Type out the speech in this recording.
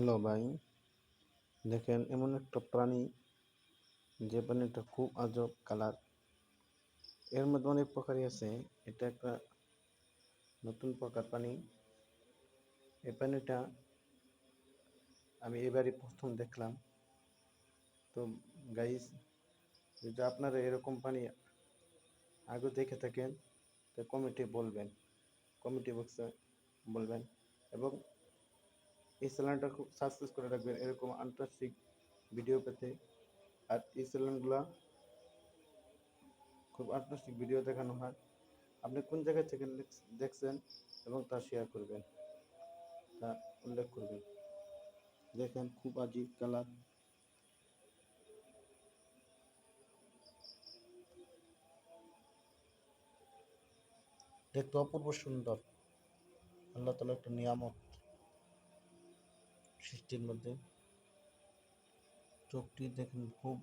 Hello ভাই। দেখেন, এমন একটা প্রাণী যে প্রাণীটা খুব আজব কালার। এর মধ্যে অনেক প্রকারই আছে। এটা একটা নতুন প্রকার প্রাণী। এই প্রাণীটা আমি এবারই প্রথম দেখলাম। তো গাইস যদি আপনারা এরকম প্রাণী আগে দেখে থাকেন, তো কমিটি বলবেন। কমিটি বক্সে বলবেন। এবং এই চ্যানেলটা খুব সাবস্ক্রাইব করে রাখবেন এরকম আন্তর্জাতিক ভিডিও পেতে। আর এই চ্যানেলগুলো খুব আন্তর্জাতিক ভিডিও দেখানো হয়। আপনি কোন জায়গা থেকে দেখছেন এবং তা শেয়ার করবেন। তা উল্লেখ করবেন। দেখেন খুব আজিব কালার দেখতে অপূর্ব সুন্দর। আল্লাহ তালা একটা নিয়ামত সৃষ্টির মধ্যে। চোখটি দেখেন খুব